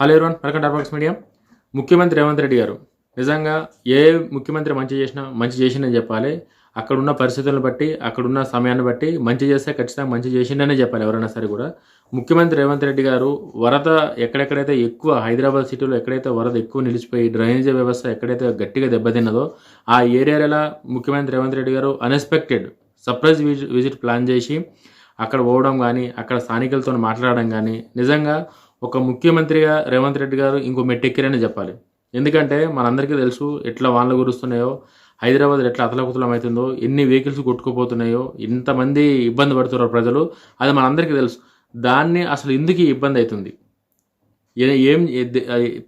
Hello everyone welcome to media ముఖ్యమంత్రి రేవంత్ రెడ్డి గారు నిజంగా ఏ ముఖ్యమంత్రి మంచి చేసినా మంచి చేసిండని చెప్పాలి. అక్కడ ఉన్న పరిస్థితులను బట్టి అక్కడ ఉన్న సమయాన్ని బట్టి మంచి చేస్తే ఖచ్చితంగా మంచి చేసిండనే చెప్పాలి ఎవరైనా సరే కూడా. ముఖ్యమంత్రి రేవంత్ రెడ్డి గారు వరద ఎక్కడెక్కడైతే ఎక్కువ హైదరాబాద్ సిటీలో ఎక్కడైతే వరద ఎక్కువ నిలిచిపోయి డ్రైనేజీ వ్యవస్థ ఎక్కడైతే గట్టిగా దెబ్బతిన్నదో ఆ ఏరియాలో ముఖ్యమంత్రి Revanth Reddy garu unexpected surprise visit- visit plan చేసి అక్కడ పోవడం కానీ అక్కడ స్థానికులతో మాట్లాడడం కానీ నిజంగా ఒక ముఖ్యమంత్రిగా రేవంత్ రెడ్డి గారు ఇంకో మెట్టెక్కిరని చెప్పాలి. ఎందుకంటే మనందరికీ తెలుసు ఎట్లా వానలు కురుస్తున్నాయో హైదరాబాద్ ఎట్లా అతలకుతలం అవుతుందో ఎన్ని వెహికల్స్ కొట్టుకుపోతున్నాయో ఇంతమంది ఇబ్బంది పడుతున్నారు ప్రజలు. అది మనందరికీ తెలుసు. దాన్ని అసలు ఎందుకు ఇబ్బంది అవుతుంది? ఏ- ఏం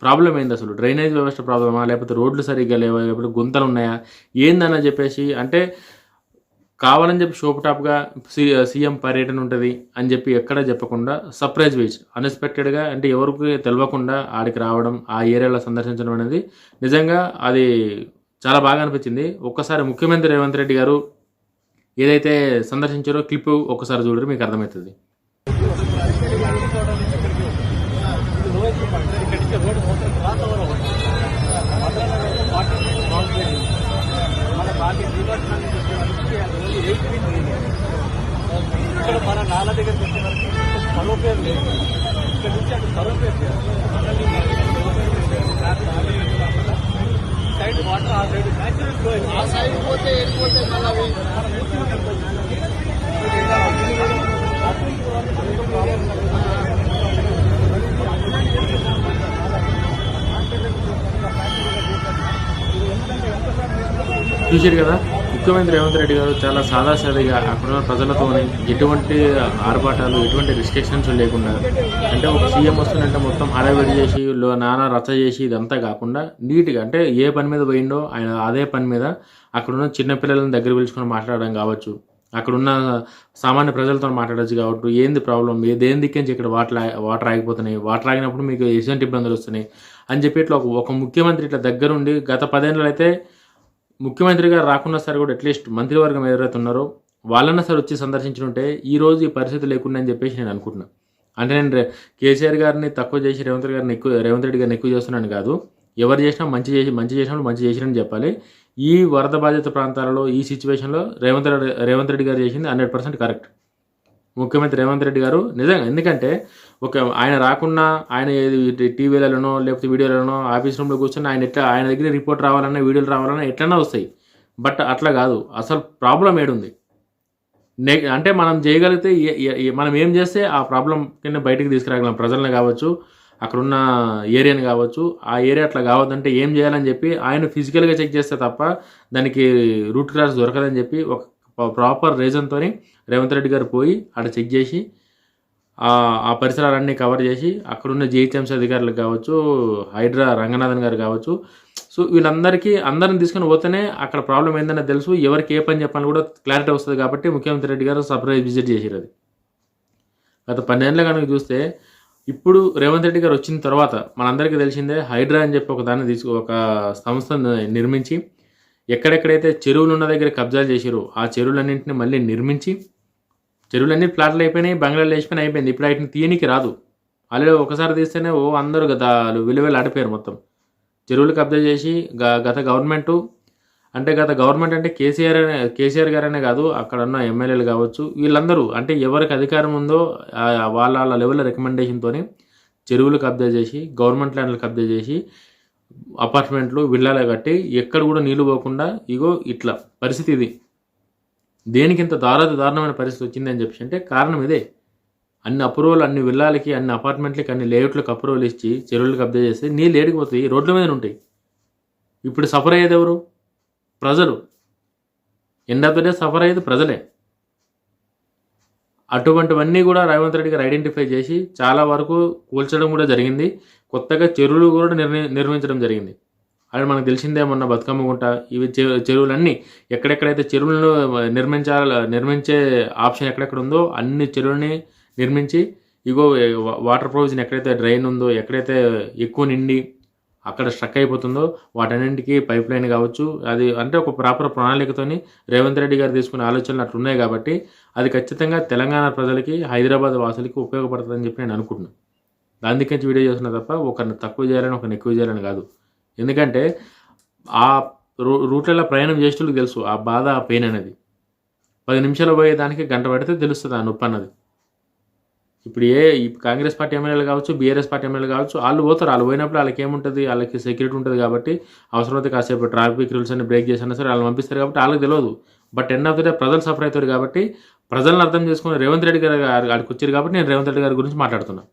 ప్రాబ్లం ఏంది అసలు? డ్రైనేజ్ వ్యవస్థ ప్రాబ్లమా? లేకపోతే రోడ్లు సరిగ్గా లేవా? లేకపోతే గుంతలు ఉన్నాయా? ఏందని చెప్పేసి అంటే కావాలని చెప్పి షోప్ టాప్గా సి సీఎం పర్యటన ఉంటుంది అని చెప్పి ఎక్కడ చెప్పకుండా సర్ప్రైజ్ వేజ్ అన్ఎక్స్పెక్టెడ్గా అంటే ఎవరికి తెలియకుండా ఆడికి రావడం ఆ ఏరియాలో సందర్శించడం అనేది నిజంగా అది చాలా బాగా అనిపించింది. ఒక్కసారి ముఖ్యమంత్రి రేవంత్ రెడ్డి గారు ఏదైతే సందర్శించారో క్లిప్ ఒక్కసారి చూడరు మీకు అర్థమవుతుంది. మన ఇక్కడ మన నాల దగ్గరికి వచ్చేవరకు సర్వ పేరు లేదు. ఇక్కడ నుంచి అటు సర్వ పేరు లేదు. మనల్ని ట్రాఫిక్ ఆగలేదు కాకుండా ఈ సైడ్ వాటర్ ఆ సైడ్ న్యాచురల్ ఫ్లో ఆ సైడ్ పోతే వెళ్ళిపోతే చూశారు కదా? ముఖ్యమంత్రి రేవంత్ రెడ్డి గారు చాలా సాదాసాదిగా అక్కడున్న ప్రజలతో ఎటువంటి ఆర్భాటాలు ఎటువంటి రిస్ట్రిక్షన్స్ లేకుండా అంటే ఒక సీఎం వస్తుందంటే మొత్తం హడావిడి చేసి లో- నానా రచ్చ చేసి ఇదంతా కాకుండా నీట్గా అంటే ఏ పని మీద పోయిండో ఆయన అదే పని మీద అక్కడున్న చిన్నపిల్లలను దగ్గర పిలుచుకొని మాట్లాడడం కావచ్చు. అక్కడున్న సామాన్య ప్రజలతో మాట్లాడచ్చు కాబట్టి ఏంది ప్రాబ్లం ఏ దేని దిక్కించి ఇక్కడ వాటర్ వాటర్ ఆగిపోతున్నాయి? వాటర్ ఆగినప్పుడు మీకు ఎటువంటి ఇబ్బందులు వస్తున్నాయి? అని చెప్పి ఇట్లా ఒక- ఒక ముఖ్యమంత్రి ఇట్లా దగ్గరుండి గత పదేళ్ళు అయితే ముఖ్యమంత్రి గారు రాకున్నా సరే కూడా అట్లీస్ట్ మంత్రివర్గం ఎవరైతే ఉన్నారో వాళ్ళన్నా సరే వచ్చి సందర్శించుంటే ఈ రోజు ఈ పరిస్థితి లేకుండా అని చెప్పేసి నేను అనుకుంటున్నా. అంటే నేను కేసీఆర్ గారిని తక్కువ చేసి రేవంత్ గారిని ఎక్కువ రేవంత్ రెడ్డి గారిని ఎక్కువ చేస్తున్నాను కాదు. ఎవరు చేసినా మంచి చేసి మంచి చేసినప్పుడు మంచి చేసినని చెప్పాలి. ఈ వరద బాధిత ప్రాంతాలలో ఈ సిచ్యువేషన్లో రేవంత్ రెడ్డి రేవంత్ రెడ్డి గారు చేసింది హండ్రెడ్ పర్సెంట్ కరెక్ట్. ముఖ్యమంత్రి రేవంత్ రెడ్డి గారు. నిజంగా ఎందుకంటే ఒక ఆయన రాకుండా ఆయన ఏది టీవీలలోనో లేకపోతే వీడియోలలోనో ఆఫీస్ రూమ్లో కూర్చొని ఆయన ఎట్లా ఆయన దగ్గర రిపోర్ట్ రావాలన్నా వీడియోలు రావాలన్నా ఎట్లన్నా వస్తాయి. బట్ అట్లా కాదు. అసలు ప్రాబ్లం ఏడుంది? నె అంటే మనం చేయగలిగితే మనం ఏం చేస్తే ఆ ప్రాబ్లం కింద బయటికి తీసుకురాగలం. ప్రజలను కావచ్చు అక్కడున్న ఏరియాని కావచ్చు. ఆ ఏరియా అట్లా కావద్దంటే ఏం చేయాలని చెప్పి ఆయన ఫిజికల్గా చెక్ చేస్తే తప్ప దానికి రూట్ క్రాస్ దొరకదని చెప్పి ఒక ప్రాపర్ రీజన్తో రేవంత్ రెడ్డి గారు పోయి అక్కడ చెక్ చేసి ఆ ఆ పరిసరాలన్నీ కవర్ చేసి అక్కడున్న జిహెచ్ఎంసీ అధికారులకు కావచ్చు హైడ్రా రంగనాథన్ గారు కావచ్చు సో వీళ్ళందరికీ అందరిని తీసుకొని పోతేనే అక్కడ ప్రాబ్లం ఏందని తెలుసు ఎవరికి ఏ పని చెప్పాలని కూడా క్లారిటీ వస్తుంది కాబట్టి ముఖ్యమంత్రి రెడ్డి గారు సర్ప్రైజ్ విజిట్ చేసారు అది. గత పన్నెండులో కనుక చూస్తే ఇప్పుడు రేవంత్ రెడ్డి గారు వచ్చిన తర్వాత మనందరికీ తెలిసిందే హైడ్రా అని చెప్పి ఒక దాన్ని తీసుకు ఒక సంస్థను నిర్మించి ఎక్కడెక్కడైతే చెరువులు ఉన్న దగ్గర కబ్జాలు చేశారు ఆ చెరువులన్నింటిని మళ్ళీ నిర్మించి చెరువులన్నీ ప్లాట్లు అయిపోయినాయి బంగ్లాలు వేసిపోయినా అయిపోయింది. ఇప్పుడు వాటిని తీయనికి రాదు. అలాగే ఒకసారి తీస్తేనే ఓ అందరూ గత విలువలు ఆడిపోయారు మొత్తం. చెరువులు కబ్జా చేసి గ- గత గవర్నమెంటు అంటే గత గవర్నమెంట్ అంటే కేసీఆర్ అనే కేసీఆర్ గారనే కాదు అక్కడ ఉన్న ఎమ్మెల్యేలు కావచ్చు వీళ్ళందరూ అంటే ఎవరికి అధికారం ఉందో వాళ్ళ వాళ్ళ లెవెల్ రికమెండేషన్తోనే చెరువులు కబ్జా చేసి గవర్నమెంట్ ల్యాండ్లు కబ్జా చేసి అపార్ట్మెంట్లు విల్లాలే కట్టి ఎక్కడ కూడా నీళ్ళు పోకుండా ఇగో ఇట్లా పరిస్థితి ఇది. దేనికి ఇంత దారుణ దారుణమైన పరిస్థితి వచ్చిందని చెప్పి అంటే కారణం ఇదే. అన్ని అప్రూవల్ అన్ని విల్లాలకి అన్ని అపార్ట్మెంట్లకి అన్ని లేఅవుట్లకు అప్రూవల్ ఇచ్చి చెరువులకు కబ్జా చేస్తే నీళ్ళు ఏడికిపోతాయి రోడ్ల మీద ఉంటాయి. ఇప్పుడు సఫర్ అయ్యేది ఎవరు? ప్రజలు. End of the day suffer అయ్యేది ప్రజలే. అటువంటివన్నీ కూడా రేవంత్ రెడ్డి గారు ఐడెంటిఫై చేసి చాలా వరకు కూల్చడం కూడా జరిగింది. కొత్తగా చెరువులు కూడా నిర్మి నిర్మించడం జరిగింది. అది మనకు తెలిసిందే మొన్న బతుకమ్మ గుంట. ఇవి చె- చెరువులన్నీ ఎక్కడెక్కడైతే చెరువులను నిర్మించాల నిర్మించే ఆప్షన్ ఎక్కడెక్కడ ఉందో అన్ని చెరువుల్ని నిర్మించి ఇగో వాటర్ ప్రొవిజన్ ఎక్కడైతే డ్రైన్ ఉందో ఎక్కడైతే ఎక్కువ నిండి అక్కడ స్ట్రక్ అయిపోతుందో వాటన్నింటికి పైప్ లైన్ కావచ్చు. అది అంటే ఒక ప్రాపర్ ప్రణాళికతోని రేవంత్ రెడ్డి గారు తీసుకునే ఆలోచనలు అట్లున్నాయి కాబట్టి అది ఖచ్చితంగా తెలంగాణ ప్రజలకి హైదరాబాద్ వాసులకి ఉపయోగపడుతుందని చెప్పి నేను అనుకుంటున్నాను దానికించి వీడియో చేస్తున్నా తప్ప ఒకరిని తక్కువ చేయాలని ఒకరిని ఎక్కువ చేయాలని కాదు. ఎందుకంటే ఆ రూ రూట్లలో ప్రయాణం చేసేటోళ్ళకి తెలుసు ఆ బాధ ఆ పెయిన్ అనేది. పది నిమిషాలు పోయేదానికి గంట పడితే తెలుస్తుంది ఆ నొప్పి అన్నది. ఇప్పుడు ఏ ఈ కాంగ్రెస్ పార్టీ ఎమ్మెల్యేలు కావచ్చు బీఆర్ఎస్ పార్టీ ఎమ్మెల్యేలు కావచ్చు వాళ్ళు పోతారు. వాళ్ళు పోయినప్పుడు వాళ్ళకి ఏముంటుంది? వాళ్ళకి సెక్యూరిటీ ఉంటుంది కాబట్టి అవసరమైతే కాసేపు ట్రాఫిక్ రూల్స్ అన్ని బ్రేక్ చేసినా సరే వాళ్ళు పంపిస్తారు కాబట్టి వాళ్ళకి తెలియదు but end of the day ప్రజలు సఫర్ అవుతారు కాబట్టి ప్రజలను అర్థం చేసుకుని రేవంత్ రెడ్డి గారు ఆడికి వచ్చారు కాబట్టి నేను రేవంత్ రెడ్డి గారి గురించి మాట్లాడుతున్నాను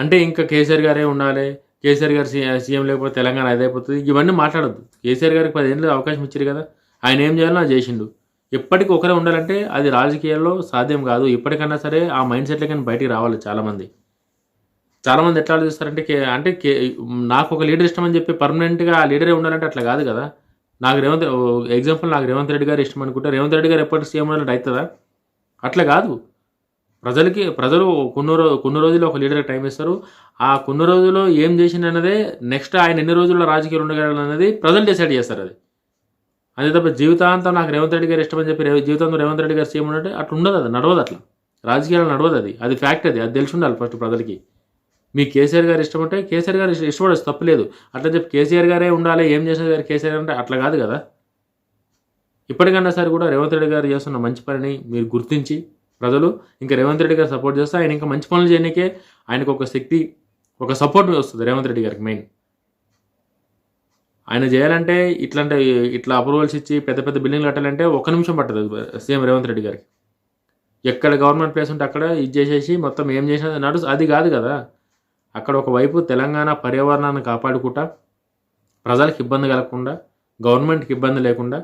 అంటే ఇంకా కేసీఆర్ గారే ఉండాలి కేసీఆర్ గారు సీఎం లేకపోతే తెలంగాణ అదైపోతుంది ఇవన్నీ మాట్లాడద్దు. కేసీఆర్ గారికి పదేళ్ళు అవకాశం ఇచ్చారు కదా ఆయన ఏం చేయాలో నాకు చేసిండు. ఎప్పటికీ ఒకరే ఉండాలంటే అది రాజకీయాల్లో సాధ్యం కాదు. ఇప్పటికన్నా సరే ఆ మైండ్ సెట్లో కానీ బయటికి రావాలి చాలామంది. చాలామంది ఎట్లా ఆలోచిస్తారంటే కే అంటే కే నాకు ఒక లీడర్ ఇష్టం అని చెప్పి పర్మనెంట్గా ఆ లీడరే ఉండాలంటే అట్లా కాదు కదా. నాకు రేవంత్ ఎగ్జాంపుల్ నాకు రేవంత్ రెడ్డి గారు ఇష్టం అనుకుంటే రేవంత్ రెడ్డి గారు ఎప్పటి సీఎం ఉండాలంటే అవుతుందా? అట్లా కాదు. ప్రజలకి ప్రజలు కొన్ని రోజు కొన్ని రోజులు ఒక లీడర్కి టైం ఇస్తారు. ఆ కొన్ని రోజుల్లో ఏం చేసిందన్నదే నెక్స్ట్ ఆయన ఎన్ని రోజుల్లో రాజకీయాలు ఉండగలరు అనేది ప్రజలు డిసైడ్ చేస్తారు అది. అదే తప్ప జీవితాంతం నాకు రేవంత్ రెడ్డి గారు ఇష్టమని చెప్పి జీవితంలో జీవితాంతం రేవంత్ రెడ్డి గారు సీఎం ఉంటే అట్లా ఉండదు అది నడవదు అట్లా. రాజకీయాలు నడవదు అది. అది ఫ్యాక్ట్ అది అది తెలిసి ఉండాలి ఫస్ట్ ప్రజలకి. మీ కేసీఆర్ గారు ఇష్టం అంటే కేసీఆర్ గారు ఇష్ట- ఇష్టపడచ్చు తప్పలేదు అట్లా చెప్పి కేసీఆర్ గారే ఉండాలి ఏం చేసినా గారు కేసీఆర్ అంటే అట్లా కాదు కదా. ఇప్పటికన్నా సరే కూడా రేవంత్ రెడ్డి గారు చేస్తున్న మంచి పనిని మీరు గుర్తించి ప్రజలు ఇంకా రేవంత్ రెడ్డి గారు సపోర్ట్ చేస్తే ఆయన ఇంకా మంచి పనులు చేయడానికే ఆయనకు ఒక శక్తి ఒక సపోర్ట్ వస్తుంది రేవంత్ రెడ్డి గారికి మెయిన్ ఆయన చేయాలంటే ఇట్లాంటి ఇట్లా అప్రూవల్స్ ఇచ్చి పెద్ద పెద్ద బిల్డింగ్లు కట్టాలంటే ఒక నిమిషం పట్టదు సీఎం రేవంత్ రెడ్డి గారికి. ఎక్కడ గవర్నమెంట్ ప్లేస్ ఉంటే అక్కడ ఇది చేసేసి మొత్తం ఏం చేసినా నడు అది కాదు కదా. అక్కడ ఒకవైపు తెలంగాణ పర్యావరణాన్ని కాపాడుకుంటా ప్రజలకు ఇబ్బంది కలగకుండా గవర్నమెంట్కి ఇబ్బంది లేకుండా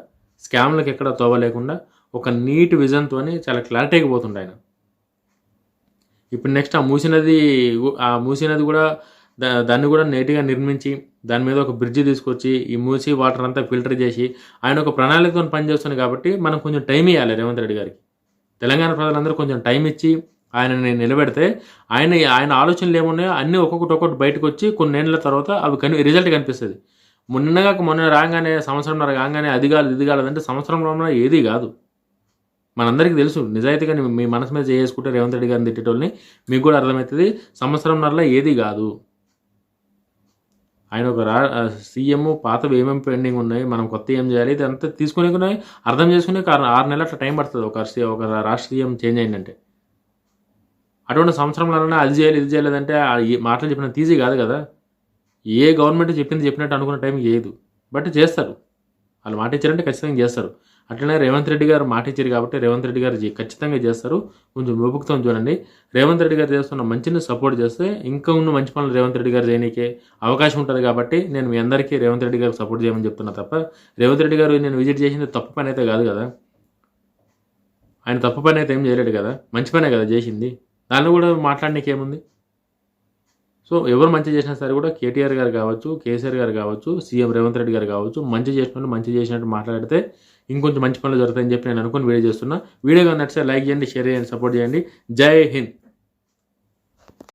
స్కామ్లకు ఎక్కడ తోవ లేకుండా ఒక నీట్ విజన్తో చాలా క్లారిటీగా పోతుండే ఆయన. ఇప్పుడు నెక్స్ట్ ఆ మూసినది ఆ మూసినది కూడా దా- దాన్ని కూడా నీట్గా నిర్మించి దాని మీద ఒక బ్రిడ్జ్ తీసుకొచ్చి ఈ మూసి వాటర్ అంతా ఫిల్టర్ చేసి ఆయన ఒక ప్రణాళికతో పనిచేస్తుంది కాబట్టి మనం కొంచెం టైం ఇవ్వాలి రేవంత్ రెడ్డి గారికి. తెలంగాణ ప్రజలందరూ కొంచెం టైం ఇచ్చి ఆయనని నిలబెడితే ఆయన ఆయన ఆలోచనలు ఏమున్నాయో అన్నీ ఒక్కొక్కటి ఒక్కొక్కటి బయటకు వచ్చి కొన్నేళ్ళ తర్వాత అవి కని రిజల్ట్ కనిపిస్తుంది. మొన్నగా మొన్న రాగానే సంవత్సరంన్నర రాగానే అది కాదు ఇది కాదు అంటే సంవత్సరంలో ఏది కాదు. మనందరికీ తెలుసు. నిజాయితీగా మీ మనసు మీద చేసుకుంటే రేవంత్ రెడ్డి గారిని తిట్టేటోళ్ళని మీకు కూడా అర్థమవుతుంది. సంవత్సరంన్నరలో ఏది కాదు. ఆయన ఒక రా సీఎం పాతవి ఏమేమి పెండింగ్ ఉన్నాయి మనం కొత్త ఏం చేయాలి ఇదంతా తీసుకునే అర్థం చేసుకునే కారణం. ఆరు నెలలు అట్లా టైం పడుతుంది. ఒక ఒక రాష్ట్ర సీఎం చేంజ్ అయిందంటే. అటువంటి సంవత్సరంలోనే అది చేయాలి ఇది చేయలేదంటే ఆ ఈ మాటలు చెప్పిన తీజీ కాదు కదా. ఏ గవర్నమెంట్ చెప్పింది చెప్పినట్టు అనుకున్న టైం లేదు బట్ చేస్తారు. వాళ్ళు మాట ఇచ్చారంటే ఖచ్చితంగా చేస్తారు. అట్లనే రేవంత్ రెడ్డి గారు మాట ఇచ్చారు కాబట్టి రేవంత్ రెడ్డి గారు ఖచ్చితంగా చేస్తారు. కొంచెం విముక్తం చూడండి. రేవంత్ రెడ్డి గారు చేస్తున్న మంచిని సపోర్ట్ చేస్తే ఇంకా ఉన్న మంచి పనులు రేవంత్ రెడ్డి గారు చేయనీకే అవకాశం ఉంటుంది కాబట్టి నేను మీ అందరికీ రేవంత్ రెడ్డి గారికి సపోర్ట్ చేయమని చెప్తున్నా తప్ప రేవంత్ రెడ్డి గారు నేను విజిట్ చేసింది తప్పు పని అయితే కాదు కదా. ఆయన తప్పు పని అయితే ఏం చేయలేడు కదా. మంచి పనే కదా చేసింది. దాన్ని కూడా మాట్లాడడానికి ఏముంది సో ఎవరు మంచి చేసినా సరే కూడా కేటీఆర్ గారు కావచ్చు కేసీఆర్ గారు కావచ్చు సీఎం రేవంత్ రెడ్డి గారు కావచ్చు మంచి చేసినట్టు మంచి చేసినట్టు మాట్లాడితే ఇంకొంచెం మంచి పనులు జరుగుతాయని చెప్పి నేను అనుకుని వీడియో చేస్తున్నా. వీడియో కానీ నచ్చితే లైక్ చేయండి షేర్ చేయండి సపోర్ట్ చేయండి. జై హింద్.